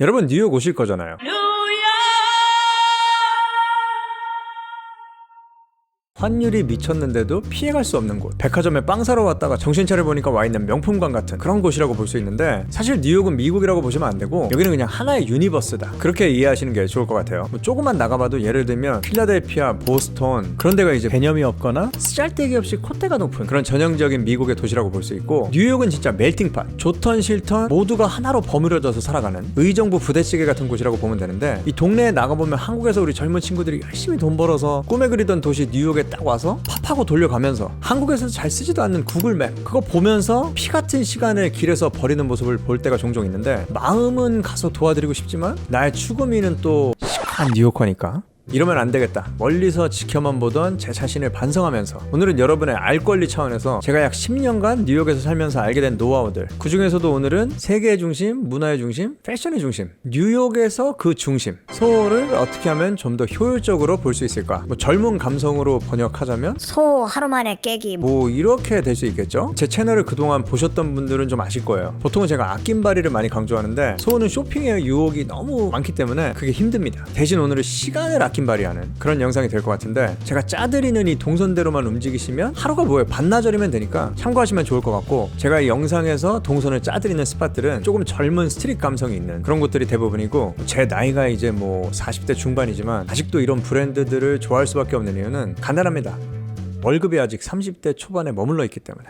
여러분 뉴욕 오실 거잖아요. 환율이 미쳤는데도 피해갈 수 없는 곳. 백화점에 빵 사러 왔다가 정신 차려보니까 와 있는 명품관 같은 그런 곳이라고 볼 수 있는데 사실 뉴욕은 미국이라고 보시면 안 되고 여기는 그냥 하나의 유니버스다. 그렇게 이해하시는 게 좋을 것 같아요. 뭐 조금만 나가봐도 예를 들면 필라델피아, 보스턴 그런 데가 이제 개념이 없거나 쓰잘데기 없이 콧대가 높은 그런 전형적인 미국의 도시라고 볼 수 있고 뉴욕은 진짜 멜팅팟. 좋던 싫던 모두가 하나로 버무려져서 살아가는 의정부 부대찌개 같은 곳이라고 보면 되는데 이 동네에 나가보면 한국에서 우리 젊은 친구들이 열심히 돈 벌어서 꿈에 그리던 도시 뉴욕에 딱 와서 팝하고 돌려가면서 한국에서 잘 쓰지도 않는 구글맵 그거 보면서 피 같은 시간을 길에서 버리는 모습을 볼 때가 종종 있는데 마음은 가서 도와드리고 싶지만 나의 추구미는 또 시크한 뉴요커니까 이러면 안 되겠다. 멀리서 지켜만 보던 제 자신을 반성하면서 오늘은 여러분의 알 권리 차원에서 제가 약 10년간 뉴욕에서 살면서 알게 된 노하우들 그 중에서도 오늘은 세계의 중심, 문화의 중심, 패션의 중심 뉴욕에서 그 중심 소를 어떻게 하면 좀 더 효율적으로 볼 수 있을까 뭐 젊은 감성으로 번역하자면 소 하루 만에 깨기 뭐 이렇게 될 수 있겠죠? 제 채널을 그동안 보셨던 분들은 좀 아실 거예요. 보통은 제가 아낀바리를 많이 강조하는데 소호는 쇼핑의 유혹이 너무 많기 때문에 그게 힘듭니다. 대신 오늘은 시간을 아 낀바리하는 그런 영상이 될 것 같은데 제가 짜드리는 이 동선대로만 움직이시면 하루가 뭐예요? 반나절이면 되니까 참고하시면 좋을 것 같고 제가 이 영상에서 동선을 짜드리는 스팟들은 조금 젊은 스트릿 감성이 있는 그런 곳들이 대부분이고 제 나이가 이제 뭐 40대 중반이지만 아직도 이런 브랜드들을 좋아할 수밖에 없는 이유는 간단합니다. 월급이 아직 30대 초반에 머물러 있기 때문에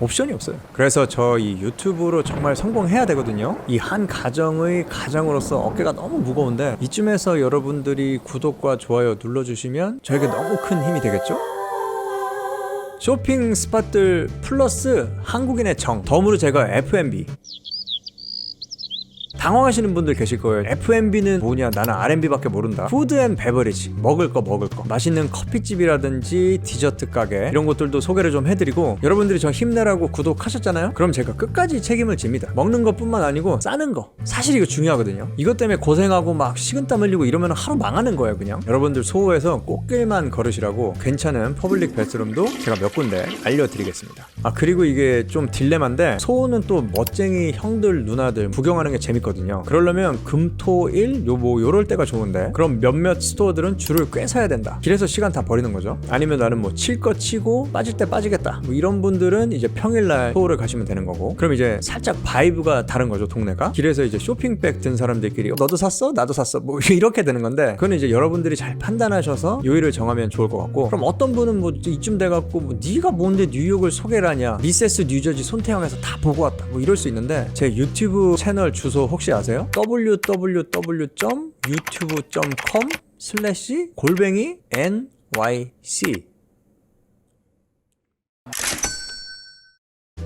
옵션이 없어요. 그래서 저 이 유튜브로 정말 성공해야 되거든요. 이 한 가정의 가장으로서 어깨가 너무 무거운데 이쯤에서 여러분들이 구독과 좋아요 눌러주시면 저에게 너무 큰 힘이 되겠죠? 쇼핑 스팟들 플러스 한국인의 정 덤으로 제가 F&B 당황하시는 분들 계실 거예요. F&B는 뭐냐? 나는 R&B밖에 모른다. 푸드 앤 베버리지. 먹을 거 먹을 거. 맛있는 커피집이라든지 디저트 가게 이런 것들도 소개를 좀 해드리고 여러분들이 저 힘내라고 구독하셨잖아요? 그럼 제가 끝까지 책임을 집니다. 먹는 것뿐만 아니고 싸는 거. 사실 이거 중요하거든요. 이것 때문에 고생하고 막 식은땀 흘리고 이러면 하루 망하는 거예요, 그냥. 여러분들 소호에서 꽃길만 걸으시라고 괜찮은 퍼블릭 베스룸도 제가 몇 군데 알려드리겠습니다. 아 그리고 이게 좀 딜레마인데 소호는 또 멋쟁이 형들 누나들 구경하는 게 재밌거든요. 그러려면 금 토 일 요 뭐 요럴 때가 좋은데 그럼 몇몇 스토어들은 줄을 꽤 서야 된다. 길에서 시간 다 버리는 거죠. 아니면 나는 뭐 칠 거 치고 빠질 때 빠지겠다. 뭐 이런 분들은 이제 평일날 소호를 가시면 되는 거고. 그럼 이제 살짝 바이브가 다른 거죠 동네가. 길에서 이제 쇼핑백 든 사람들끼리 너도 샀어? 나도 샀어. 뭐 이렇게 되는 건데 그건 이제 여러분들이 잘 판단하셔서 요일을 정하면 좋을 것 같고. 그럼 어떤 분은 뭐 이쯤 돼갖고 뭐 네가 뭔데 뉴욕을 소개를 하냐? 미세스 뉴저지 손태형에서 다 보고 왔다. 뭐 이럴 수 있는데 제 유튜브 채널 주소 혹시 아세요? www.youtube.com 슬래시 골뱅이 nyc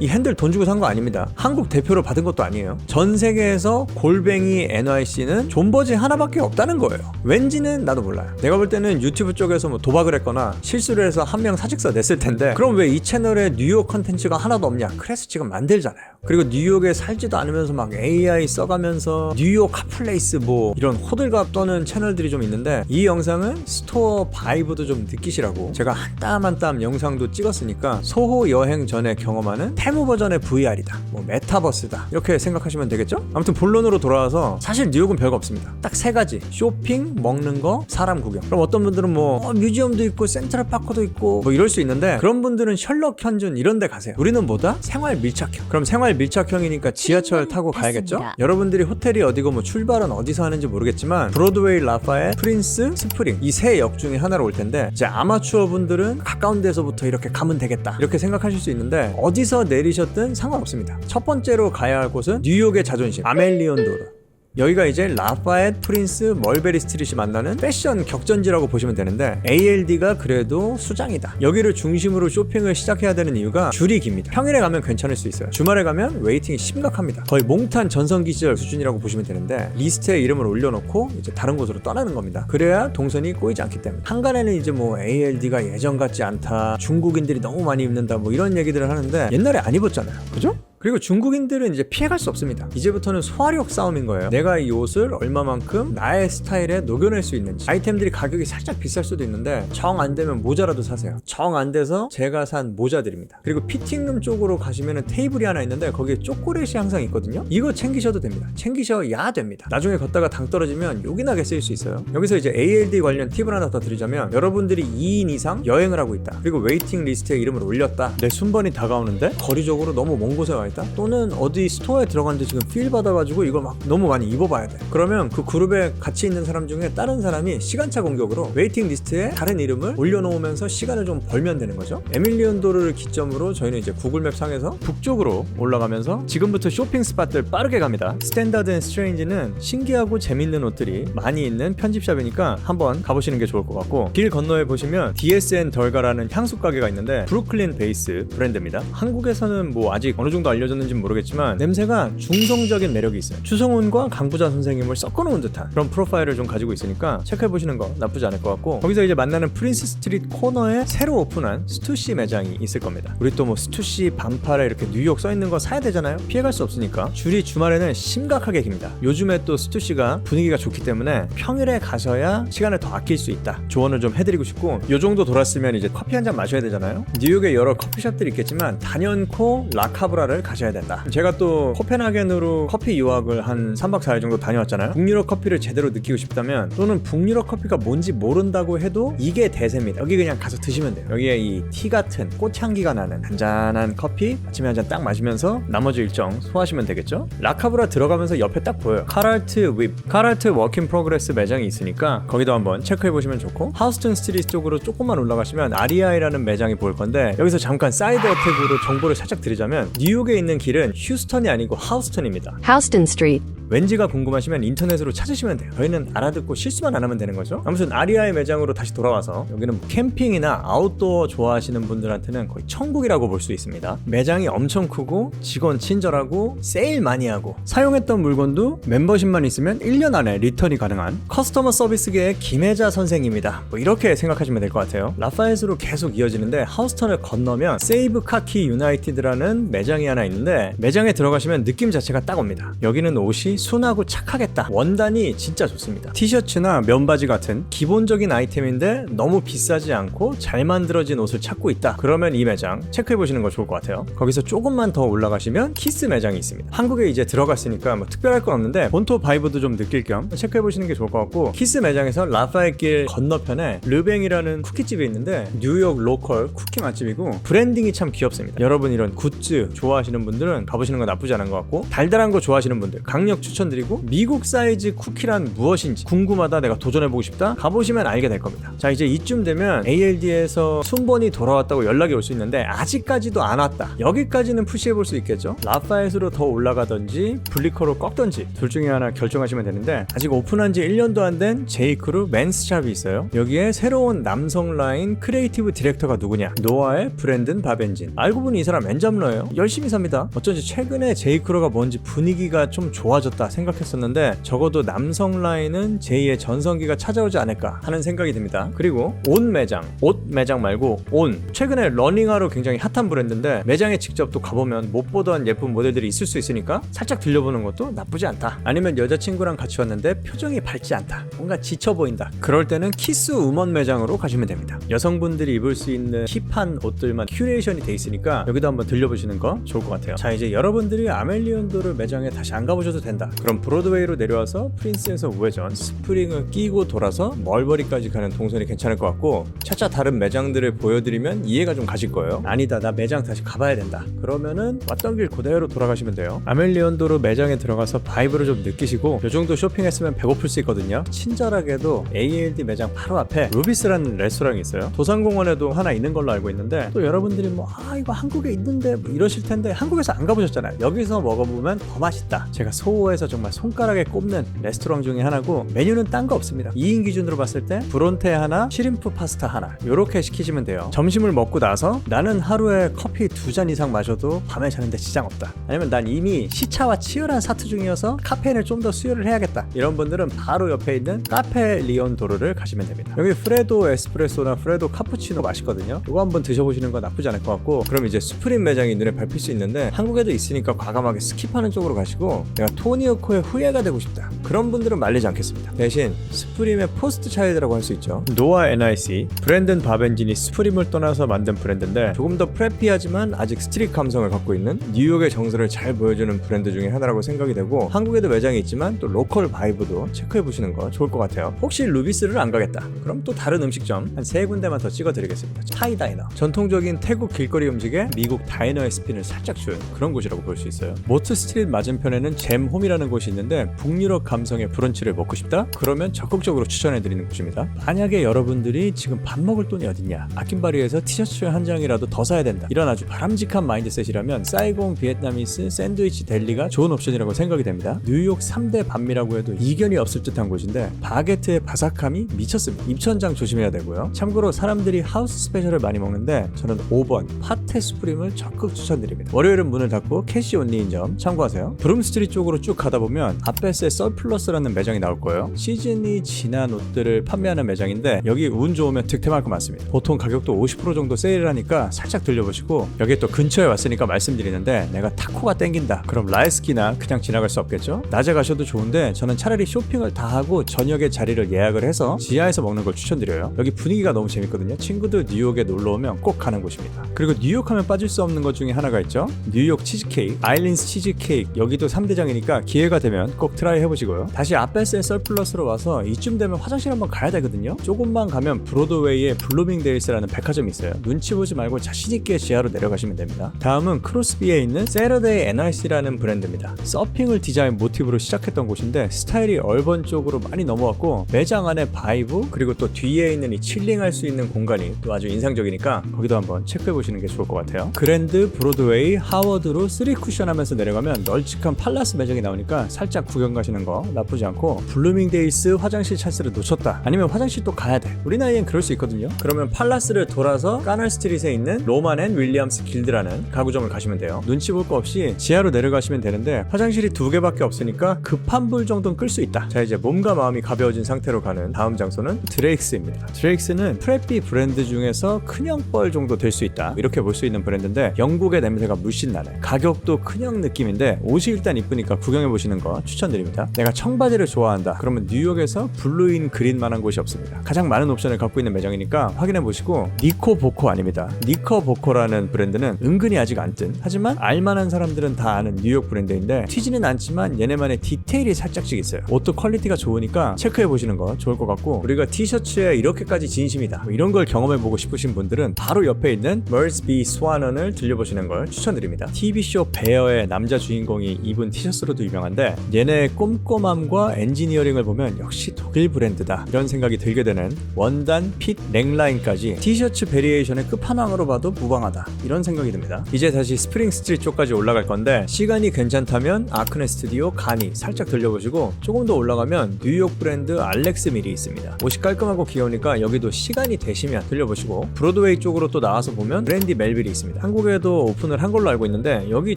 이 핸들 돈 주고 산 거 아닙니다. 한국 대표로 받은 것도 아니에요. 전 세계에서 골뱅이 NYC는 존버지 하나밖에 없다는 거예요. 왠지는 나도 몰라요. 내가 볼 때는 유튜브 쪽에서 뭐 도박을 했거나 실수를 해서 한 명 사직서 냈을 텐데 그럼 왜 이 채널에 뉴욕 컨텐츠가 하나도 없냐? 그래서 지금 만들잖아요. 그리고 뉴욕에 살지도 않으면서 막 AI 써가면서 뉴욕 핫플레이스 뭐 이런 호들갑 떠는 채널들이 좀 있는데 이 영상은 스토어 바이브도 좀 느끼시라고 제가 한 땀 한땀 영상도 찍었으니까 소호 여행 전에 경험하는 테무 버전의 VR이다 뭐 메타버스다 이렇게 생각하시면 되겠죠? 아무튼 본론으로 돌아와서 사실 뉴욕은 별거 없습니다 딱 세 가지 쇼핑, 먹는 거, 사람 구경 그럼 어떤 분들은 뭐 어, 뮤지엄도 있고 센트럴 파크도 있고 뭐 이럴 수 있는데 그런 분들은 셜록 현준 이런 데 가세요 우리는 뭐다? 생활 밀착형 그럼 생활 밀착형이니까 지하철 타고 가야겠죠? 맞습니다. 여러분들이 호텔이 어디고 뭐 출발은 어디서 하는지 모르겠지만 브로드웨이 라파의 프린스 스프링 이 세 역 중에 하나로 올 텐데 이제 아마추어 분들은 가까운 데서부터 이렇게 가면 되겠다 이렇게 생각하실 수 있는데 어디서 내리셨든 상관없습니다. 첫 번째로 가야 할 곳은 뉴욕의 자존심. 아멜리온 도르 여기가 이제 라파엣, 프린스, 멀베리 스트릿이 만나는 패션 격전지라고 보시면 되는데 ALD가 그래도 수장이다. 여기를 중심으로 쇼핑을 시작해야 되는 이유가 줄이 깁니다. 평일에 가면 괜찮을 수 있어요. 주말에 가면 웨이팅이 심각합니다. 거의 몽탄 전성기 시절 수준이라고 보시면 되는데 리스트에 이름을 올려놓고 이제 다른 곳으로 떠나는 겁니다. 그래야 동선이 꼬이지 않기 때문에 한간에는 이제 뭐 ALD가 예전 같지 않다. 중국인들이 너무 많이 입는다. 뭐 이런 얘기들을 하는데 옛날에 안 입었잖아요. 그죠? 그리고 중국인들은 이제 피해갈 수 없습니다. 이제부터는 소화력 싸움인 거예요. 내가 이 옷을 얼마만큼 나의 스타일에 녹여낼 수 있는지. 아이템들이 가격이 살짝 비쌀 수도 있는데 정 안 되면 모자라도 사세요. 정 안 돼서 제가 산 모자들입니다. 그리고 피팅룸 쪽으로 가시면은 테이블이 하나 있는데 거기에 초콜릿이 항상 있거든요. 이거 챙기셔도 됩니다. 챙기셔야 됩니다. 나중에 걷다가 당 떨어지면 요긴하게 쓰일 수 있어요. 여기서 이제 ALD 관련 팁을 하나 더 드리자면 여러분들이 2인 이상 여행을 하고 있다. 그리고 웨이팅 리스트에 이름을 올렸다. 내 순번이 다가오는데 거리적으로 너무 먼 곳에 와 있다. 또는 어디 스토어에 들어갔는데 지금 필 받아가지고 이걸 막 너무 많이 입어봐야 돼. 그러면 그 그룹에 같이 있는 사람 중에 다른 사람이 시간차 공격으로 웨이팅 리스트에 다른 이름을 올려놓으면서 시간을 좀 벌면 되는 거죠. 에밀리온도르를 기점으로 저희는 이제 구글맵 상에서 북쪽으로 올라가면서 지금부터 쇼핑 스팟들 빠르게 갑니다. 스탠다드 앤 스트레인지는 신기하고 재밌는 옷들이 많이 있는 편집샵이니까 한번 가보시는 게 좋을 것 같고 길 건너에 보시면 DSN 덜가라는 향수 가게가 있는데 브루클린 베이스 브랜드입니다. 한국에서는 뭐 아직 어느 정도 알려 졌는지 모르겠지만 냄새가 중성적인 매력이 있어요. 추성훈과 강부자 선생님을 섞어놓은 듯한 그런 프로파일을 좀 가지고 있으니까 체크해 보시는 거 나쁘지 않을 것 같고 거기서 이제 만나는 프린스 스트리트 코너에 새로 오픈한 스투시 매장이 있을 겁니다. 우리 또 뭐 스투시 반팔에 이렇게 뉴욕 써 있는 거 사야 되잖아요. 피해갈 수 없으니까 줄이 주말에는 심각하게 깁니다. 요즘에 또 스투시가 분위기가 좋기 때문에 평일에 가셔야 시간을 더 아낄 수 있다. 조언을 좀 해드리고 싶고 요 정도 돌았으면 이제 커피 한 잔 마셔야 되잖아요. 뉴욕에 여러 커피숍들이 있겠지만 단연코 라카브라를 가 셔야 된다. 제가 또 코펜하겐으로 커피 유학을 한 3박 4일 정도 다녀왔잖아요. 북유럽 커피를 제대로 느끼고 싶다면 또는 북유럽 커피가 뭔지 모른다고 해도 이게 대세입니다. 여기 그냥 가서 드시면 돼요. 여기에 이 티 같은 꽃향기가 나는 잔잔한 커피 아침에 한 잔 딱 마시면서 나머지 일정 소화하시면 되겠죠? 라카브라 들어가면서 옆에 딱 보여요. 카랄트 윕, 카랄트 워킹 프로그레스 매장이 있으니까 거기도 한번 체크해 보시면 좋고 하우스턴 스트리트 쪽으로 조금만 올라가시면 아리아이라는 매장이 보일 건데 여기서 잠깐 사이드 어택으로 정보를 살짝 드리자면 뉴욕에 있는 길은 휴스턴이 아니고 하우스턴입니다. Houston Street. 왠지가 궁금하시면 인터넷으로 찾으시면 돼요. 저희는 알아듣고 실수만 안 하면 되는 거죠. 아무튼 아리아의 매장으로 다시 돌아와서 여기는 뭐 캠핑이나 아웃도어 좋아하시는 분들한테는 거의 천국이라고 볼 수 있습니다. 매장이 엄청 크고 직원 친절하고 세일 많이 하고 사용했던 물건도 멤버십만 있으면 1년 안에 리턴이 가능한 커스터머 서비스계의 김혜자 선생입니다. 뭐 이렇게 생각하시면 될 것 같아요. 라파에스로 계속 이어지는데 하우스턴을 건너면 세이브 카키 유나이티드라는 매장이 하나 있는데 매장에 들어가시면 느낌 자체가 딱 옵니다. 여기는 옷이 순하고 착하겠다. 원단이 진짜 좋습니다. 티셔츠나 면바지 같은 기본적인 아이템인데 너무 비싸지 않고 잘 만들어진 옷을 찾고 있다. 그러면 이 매장 체크해 보시는 거 좋을 것 같아요. 거기서 조금만 더 올라가시면 키스 매장이 있습니다. 한국에 이제 들어갔으니까 뭐 특별할 건 없는데 본토 바이브도 좀 느낄 겸 체크해 보시는 게 좋을 것 같고 키스 매장에서 라파엘 길 건너편에 르뱅이라는 쿠키집이 있는데 뉴욕 로컬 쿠키 맛집이고 브랜딩이 참 귀엽습니다. 여러분 이런 굿즈 좋아하시는 분들은 가보시는 거 나쁘지 않은 것 같고 달달한 거 좋아하시는 분들 강력 추천드리고 미국 사이즈 쿠키란 무엇인지 궁금하다 내가 도전해보고 싶다 가보시면 알게 될 겁니다. 자 이제 이쯤 되면 ALD에서 순번이 돌아왔다고 연락이 올 수 있는데 아직까지도 안 왔다. 여기까지는 푸시해볼 수 있겠죠. 라파엣으로 더 올라가든지 블리커로 꺾든지 둘 중에 하나 결정하시면 되는데 아직 오픈한 지 1년도 안 된 제이크루 맨스샵이 있어요. 여기에 새로운 남성 라인 크리에이티브 디렉터가 누구냐? 노아의 브랜든 바벤진. 알고 보니 이 사람 엔잡러예요. 열심히 삽니다. 어쩐지 최근에 제이크루가 뭔지 분위기가 좀 좋아졌다 생각했었는데 적어도 남성 라인은 제2의 전성기가 찾아오지 않을까 하는 생각이 듭니다. 그리고 옷 매장, 옷 매장 말고 온. 최근에 러닝화로 굉장히 핫한 브랜드인데 매장에 직접 또 가보면 못 보던 예쁜 모델들이 있을 수 있으니까 살짝 들려보는 것도 나쁘지 않다. 아니면 여자친구랑 같이 왔는데 표정이 밝지 않다. 뭔가 지쳐 보인다. 그럴 때는 키스 우먼 매장으로 가시면 됩니다. 여성분들이 입을 수 있는 힙한 옷들만 큐레이션이 돼 있으니까 여기도 한번 들려보시는 거 좋을 것 같아요. 자 이제 여러분들이 아멜리온도르 매장에 다시 안 가보셔도 된다. 그럼 브로드웨이로 내려와서 프린스에서 우회전 스프링을 끼고 돌아서 멀버리까지 가는 동선이 괜찮을 것 같고 차차 다른 매장들을 보여드리면 이해가 좀 가실 거예요. 아니다 나 매장 다시 가봐야 된다. 그러면은 왔던 길 그대로 돌아가시면 돼요. 아멜리온도르 매장에 들어가서 바이브를 좀 느끼시고 요 정도 쇼핑했으면 배고플 수 있거든요. 친절하게도 ALD 매장 바로 앞에 루비스라는 레스토랑이 있어요. 도산공원에도 하나 있는 걸로 알고 있는데 또 여러분들이 뭐 아 이거 한국에 있는데 뭐 이러실 텐데 한국에서 안 가보셨잖아요. 여기서 먹어보면 더 맛있다. 제가 소호에서 정말 손가락에 꼽는 레스토랑 중에 하나고 메뉴는 딴 거 없습니다. 2인 기준으로 봤을 때 브론테 하나, 시림프 파스타 하나 요렇게 시키시면 돼요. 점심을 먹고 나서 나는 하루에 커피 두 잔 이상 마셔도 밤에 자는데 지장 없다. 아니면 난 이미 시차와 치열한 사투 중이어서 카페인을 좀 더 수혈을 해야겠다. 이런 분들은 바로 옆에 있는 카페 리온 도르를 가시면 됩니다. 여기 프레도 에스프레소나 프레도 카푸치노 맛있거든요. 이거 한번 드셔보시는 거 나쁘지 않을 것 같고 그럼 이제 수프림 매장이 눈에 밟힐 수 있는데 있는데 한국에도 있으니까 과감하게 스킵하는 쪽으로 가시고 내가 토니어코의 후예가 되고 싶다. 그런 분들은 말리지 않겠습니다. 대신 스프림의 포스트 차일드라고 할 수 있죠. 노아 NIC 브랜든 바벤진이 스프림을 떠나서 만든 브랜드인데 조금 더 프레피하지만 아직 스트릿 감성을 갖고 있는 뉴욕의 정서를 잘 보여주는 브랜드 중에 하나라고 생각이 되고 한국에도 매장이 있지만 또 로컬 바이브도 체크해 보시는 거 좋을 것 같아요. 혹시 루비스를 안 가겠다? 그럼 또 다른 음식점 한 세 군데만 더 찍어 드리겠습니다. 타이 다이너. 전통적인 태국 길거리 음식에 미국 다이너의 스핀을 살짝 준 그런 곳이라고 볼 수 있어요. 모트 스트리트 맞은편에는 잼홈이라는 곳이 있는데 북유럽 감성의 브런치를 먹고 싶다? 그러면 적극적으로 추천해 드리는 곳입니다. 만약에 여러분들이 지금 밥 먹을 돈이 어딨냐? 아킨바리에서 티셔츠 한 장이라도 더 사야 된다. 이런 아주 바람직한 마인드셋이라면 사이공 비et나미스 샌드위치 델리가 좋은 옵션이라고 생각이 됩니다. 뉴욕 3대 반미라고 해도 이견이 없을 듯한 곳인데 바게트의 바삭함이 미쳤습니다. 입천장 조심해야 되고요. 참고로 사람들이 하우스 스페셜을 많이 먹는데 저는 5번 파테 스프림을 적극 추천드립니다. 월요일 은 문을 닫고 캐시 온리인 점 참고하세요. 브룸스트리트 쪽으로 쭉 가다 보면 아페스의 썰플러스라는 매장이 나올 거예요. 시즌이 지난 옷들을 판매하는 매장인데 여기 운 좋으면 득템할 거 많습니다. 보통 가격도 50% 정도 세일을 하니까 살짝 들려보시고 여기 또 근처에 왔으니까 말씀드리는데 내가 타코가 땡긴다. 그럼 라이스키나 그냥 지나갈 수 없겠죠? 낮에 가셔도 좋은데 저는 차라리 쇼핑을 다 하고 저녁에 자리를 예약을 해서 지하에서 먹는 걸 추천드려요. 여기 분위기가 너무 재밌거든요. 친구들 뉴욕에 놀러 오면 꼭 가는 곳입니다. 그리고 뉴욕 하면 빠질 수 없는 것 중에 하나가 있죠 뉴욕 치즈케이크 아일린스 치즈케이크. 여기도 3대장이니까 기회가 되면 꼭 트라이 해보시고요. 다시 아페스의 썰플러스로 와서 이쯤 되면 화장실 한번 가야 되거든요. 조금만 가면 브로드웨이에 블루밍데일스라는 백화점이 있어요. 눈치 보지 말고 자신있게 지하로 내려가시면 됩니다. 다음은 크로스비에 있는 세러데이 NRC라는 브랜드입니다. 서핑을 디자인 모티브로 시작했던 곳인데 스타일이 얼번 쪽으로 많이 넘어왔고 매장 안에 바이브 그리고 또 뒤에 있는 이 칠링할 수 있는 공간이 또 아주 인상적이니까 거기도 한번 체크해 보시는 게 좋을 것 같아요. 그랜드 브로드웨이 하워드로 3 쿠션 하면서 내려가면 널찍한 팔라스 매장이 나오니까 살짝 구경 가시는 거 나쁘지 않고 블루밍데일스 화장실 찬스를 놓쳤다. 아니면 화장실 또 가야 돼. 우리 나이엔 그럴 수 있거든요. 그러면 팔라스를 돌아서 까널 스트릿에 있는 로만 앤 윌리엄스 길드라는 가구점을 가시면 돼요. 눈치 볼 거 없이 지하로 내려가시면 되는데 화장실이 두 개밖에 없으니까 급한 불 정도는 끌 수 있다. 자 이제 몸과 마음이 가벼워진 상태로 가는 다음 장소는 드레익스입니다. 드레익스는 프레피 브랜드 중에서 큰형뻘 정도 될 수 있다. 이렇게 볼 수 있는 브랜드인데 영국의 냄새가 물씬 나네. 가격도 큰형 느낌인데 옷이 일단 이쁘니까 구경해 보시는 거 추천드립니다. 내가 청바지를 좋아한다. 그러면 뉴욕에서 블루인 그린만한 곳이 없습니다. 가장 많은 옵션을 갖고 있는 매장이니까 확인해 보시고 니코 보코 아닙니다. 니커 보코라는 브랜드는 은근히 아직 안 뜬. 하지만 알만한 사람들은 다 아는 뉴욕 브랜드인데 튀지는 않지만 얘네만의 디테일이 살짝씩 있어요. 옷도 퀄리티가 좋으니까 체크해 보시는 거 좋을 것 같고 우리가 티셔츠에 이렇게까지 진심이다. 뭐 이런 걸 경험해 보고 싶으신 분들은 바로 옆에 있는 멀스비 스와넌을 들려보시는 걸 추천드립니다 TV쇼 베어의 남자 주인공이 입은 티셔츠로도 유명한데 얘네의 꼼꼼함과 엔지니어링을 보면 역시 독일 브랜드다 이런 생각이 들게 되는 원단 핏 넥라인까지 티셔츠 베리에이션의 끝판왕으로 봐도 무방하다 이런 생각이 듭니다. 이제 다시 스프링 스트리트 쪽까지 올라갈 건데 시간이 괜찮다면 아크네 스튜디오 가니 살짝 들려보시고 조금 더 올라가면 뉴욕 브랜드 알렉스 밀이 있습니다. 옷이 깔끔하고 귀여우니까 여기도 시간이 되시면 들려보시고 브로드웨이 쪽으로 또 나와서 보면 브랜디 멜빌이 있습니다. 한국에도 오픈을 한 걸로 알고 있는데 여기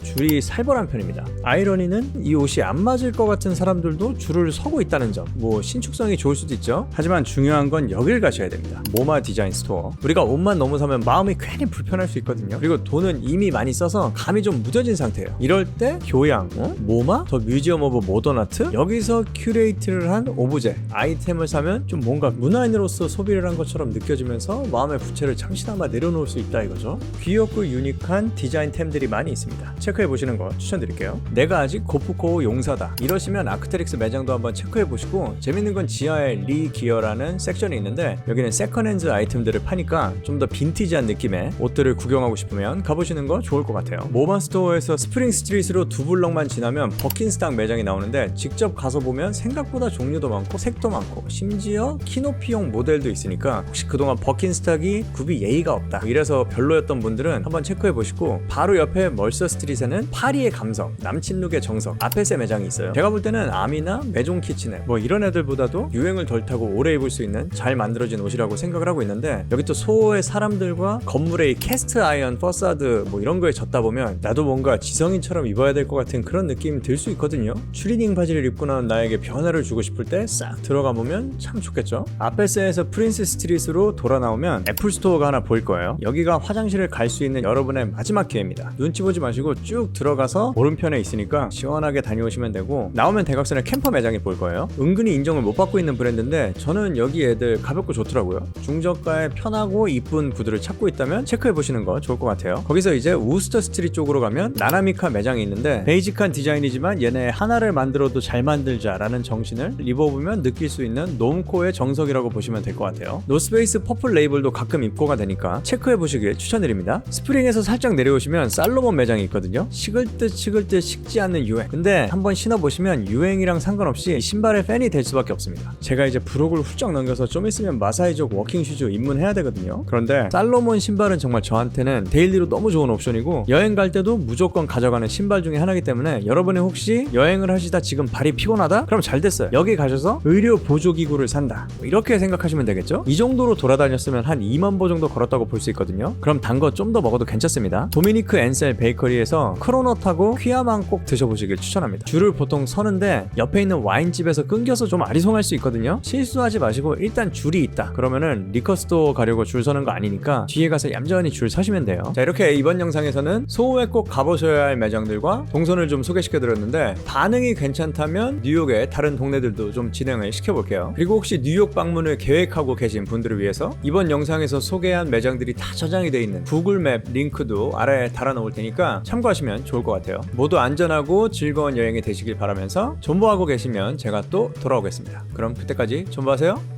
줄이 살벌한 편입니다. 아이러니는 이 옷이 안 맞을 것 같은 사람들도 줄을 서고 있다는 점. 뭐 신축성이 좋을 수도 있죠. 하지만 중요한 건 여길 가셔야 됩니다. 모마 디자인 스토어. 우리가 옷만 너무 사면 마음이 괜히 불편할 수 있거든요. 그리고 돈은 이미 많이 써서 감이 좀 무뎌진 상태예요. 이럴 때 교양 어? 모마? 더 뮤지엄 오브 모던 아트? 여기서 큐레이트를 한 오브제. 아이템을 사면 좀 뭔가 문화인으로서 소비를 한 것처럼 느껴지면서 마음의 부채를 잠시나마 내려놓을 수 있다 이거죠. 귀엽고 유니크한 디자인템들이 많이 있습니다. 체크해 보시는 거 추천드릴게요. 내가 아직 고프코 용사다. 이러시면 아크테릭스 매장도 한번 체크해 보시고 재밌는 건 지하에 리 기어라는 섹션이 있는데 여기는 세컨핸즈 아이템들을 파니까 좀 더 빈티지한 느낌의 옷들을 구경하고 싶으면 가보시는 거 좋을 것 같아요. 모마 스토어에서 스프링 스트리트로 두 블럭만 지나면 버킨스탁 매장이 나오는데 직접 가서 보면 생각보다 종류도 많고 색도 많고 심지어 키노피용 모델도 있으니까 혹시 그동안 버킨스탁이 굽이 예의가 없다. 이래서 별로였던 분들은 한번 체크해 보시고 바로 옆에 멀서 스트릿에는 파리의 감성 남친 룩의 정석 아페세 매장이 있어요. 제가 볼 때는 아미나 메종 키친에 뭐 이런 애들보다도 유행을 덜 타고 오래 입을 수 있는 잘 만들어진 옷이라고 생각을 하고 있는데 여기 또 소의 사람들과 건물의 이 캐스트 아이언 퍼사드 뭐 이런 거에 젖다 보면 나도 뭔가 지성인처럼 입어야 될 것 같은 그런 느낌이 들 수 있거든요. 추리닝 바지를 입고 나온 나에게 변화를 주고 싶을 때 싹 들어가 보면 참 좋겠죠? 아페스에서 프린스 스트릿으로 돌아 나오면 애플 스토어가 하나 보일 거예요. 여기가 화장실을 갈 수 있는 여러분의 마지막 기회입니다. 눈 눈치 보지 마시고 쭉 들어가서 오른편에 있으니까 시원하게 다녀오시면 되고 나오면 대각선에 캠퍼 매장이 보일 거예요. 은근히 인정을 못 받고 있는 브랜드인데 저는 여기 애들 가볍고 좋더라고요. 중저가에 편하고 이쁜 구두를 찾고 있다면 체크해 보시는 거 좋을 것 같아요. 거기서 이제 우스터 스트리트 쪽으로 가면 나나미카 매장이 있는데 베이직한 디자인이지만 얘네 하나를 만들어도 잘 만들자라는 정신을 입어보면 느낄 수 있는 놈코의 정석이라고 보시면 될 것 같아요. 노스페이스 퍼플 레이블도 가끔 입고가 되니까 체크해 보시길 추천드립니다. 스프링에서 살짝 내려오시면 살로몬 매장이 있거든요. 식을 듯 식을 듯 식지 않는 유행. 근데 한번 신어보시면 유행이랑 상관없이 신발의 팬이 될 수밖에 없습니다. 제가 이제 브록을 훌쩍 넘겨서 좀 있으면 마사이족 워킹 슈즈 입문해야 되거든요. 그런데 살로몬 신발은 정말 저한테는 데일리로 너무 좋은 옵션이고 여행 갈 때도 무조건 가져가는 신발 중에 하나이기 때문에 여러분이 혹시 여행을 하시다 지금 발이 피곤하다? 그럼 잘 됐어요. 여기 가셔서 의료 보조 기구를 산다. 뭐 이렇게 생각하시면 되겠죠? 이 정도로 돌아다녔으면 한 2만 보 정도 걸었다고 볼 수 있거든요. 그럼 단 거 좀 더 먹어도 괜찮습니다. 도미니크 앤셀 베이커리에서 크로넛하고 퀴아만 꼭 드셔보시길 추천합니다. 줄을 보통 서는데 옆에 있는 와인집에서 끊겨서 좀 아리송할 수 있거든요. 실수하지 마시고 일단 줄이 있다. 그러면은 리커스토어 가려고 줄 서는 거 아니니까 뒤에 가서 얌전히 줄 서시면 돼요. 자 이렇게 이번 영상에서는 소호에 꼭 가보셔야 할 매장들과 동선을 좀 소개시켜드렸는데 반응이 괜찮다면 뉴욕의 다른 동네들도 좀 진행을 시켜볼게요. 그리고 혹시 뉴욕 방문을 계획하고 계신 분들을 위해서 이번 영상에서 소개한 매장들이 다 저장이 되어 있는 구글 맵 링크도 아래에 달아놓을 테니까 참고하시면 좋을 것 같아요. 모두 안전하고 즐거운 여행이 되시길 바라면서 존버하고 계시면 제가 또 돌아오겠습니다. 그럼 그때까지 존버하세요.